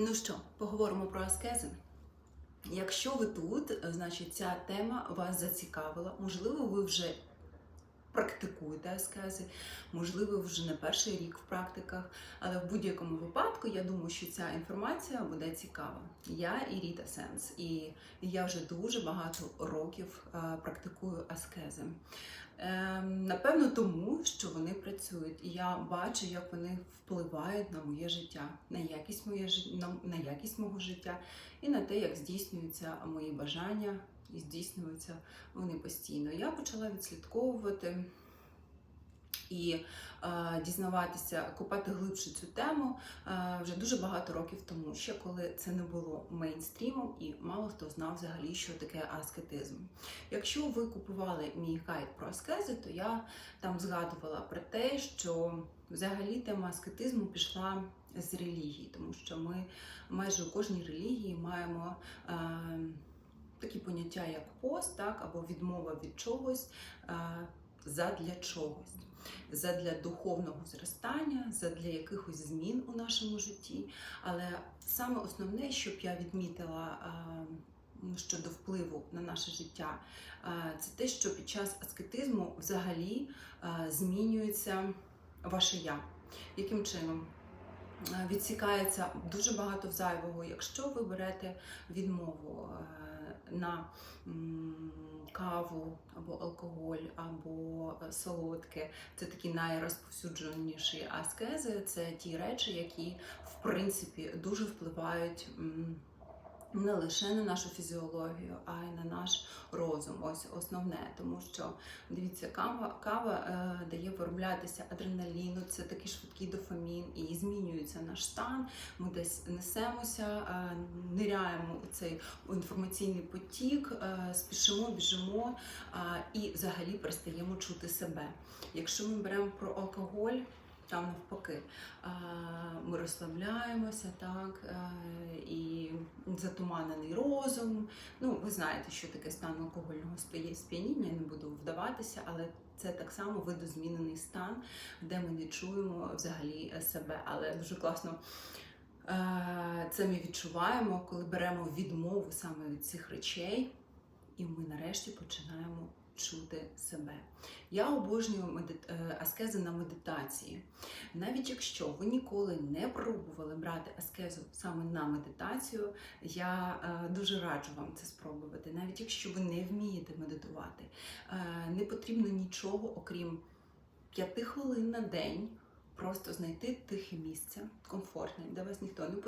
Ну що, поговоримо про аскези. Якщо ви тут, значить ця тема вас зацікавила. Можливо, ви вже практикуєте аскези, можливо, вже не перший рік в практиках, але в будь-якому випадку я думаю, що ця інформація буде цікава. Я Іріта Сенс, і я вже дуже багато років е, практикую аскези. Ем, Напевно, тому що вони працюють, і я бачу, як вони впливають на моє життя, на якість моє на якість мого життя і на те, як здійснюються мої бажання, і здійснюються вони постійно. Я почала відслідковувати і е, дізнаватися, копати глибше цю тему е, вже дуже багато років тому, ще коли це не було мейнстрімом, і мало хто знав взагалі, що таке аскетизм. Якщо ви купували мій гайд про аскези, то я там згадувала про те, що взагалі тема аскетизму пішла з релігії, тому що ми майже у кожній релігії маємо. Е, Такі поняття, як пост, так, або відмова від чогось е, задля чогось, задля духовного зростання, задля якихось змін у нашому житті. Але саме основне, щоб я відмітила щодо впливу на наше життя, це те, що під час аскетизму взагалі змінюється ваше я. Яким чином? Відсікається дуже багато зайвого, якщо ви берете відмову на каву або алкоголь, або е, солодке. Це такі найрозповсюдженіші аскези. Це ті речі, які в принципі дуже впливають. не лише на нашу фізіологію, а й на наш розум. Ось основне, тому що дивіться, кава, кава е, дає вироблятися адреналіну, це такий швидкий дофамін, і змінюється наш стан. Ми десь несемося, е, ниряємо у цей інформаційний потік, е, спішимо, біжимо е, і взагалі перестаємо чути себе. Якщо ми беремо про алкоголь. Там навпаки, ми розслабляємося, так, затуманений розум. Ну, ви знаєте, що таке стан алкогольного сп'яніння, я не буду вдаватися, але це так само видозмінений стан, де ми не чуємо взагалі себе. Але дуже класно е, це ми відчуваємо, коли беремо відмову саме від цих речей, і ми нарешті починаємо чути себе. Я обожнюю медит... е, аскези на медитації. Навіть якщо ви ніколи не пробували брати аскезу саме на медитацію, я е, дуже раджу вам це спробувати. Навіть якщо ви не вмієте медитувати, е, не потрібно нічого, окрім 5 хвилин на день, просто знайти тихе місце, комфортне, де вас ніхто не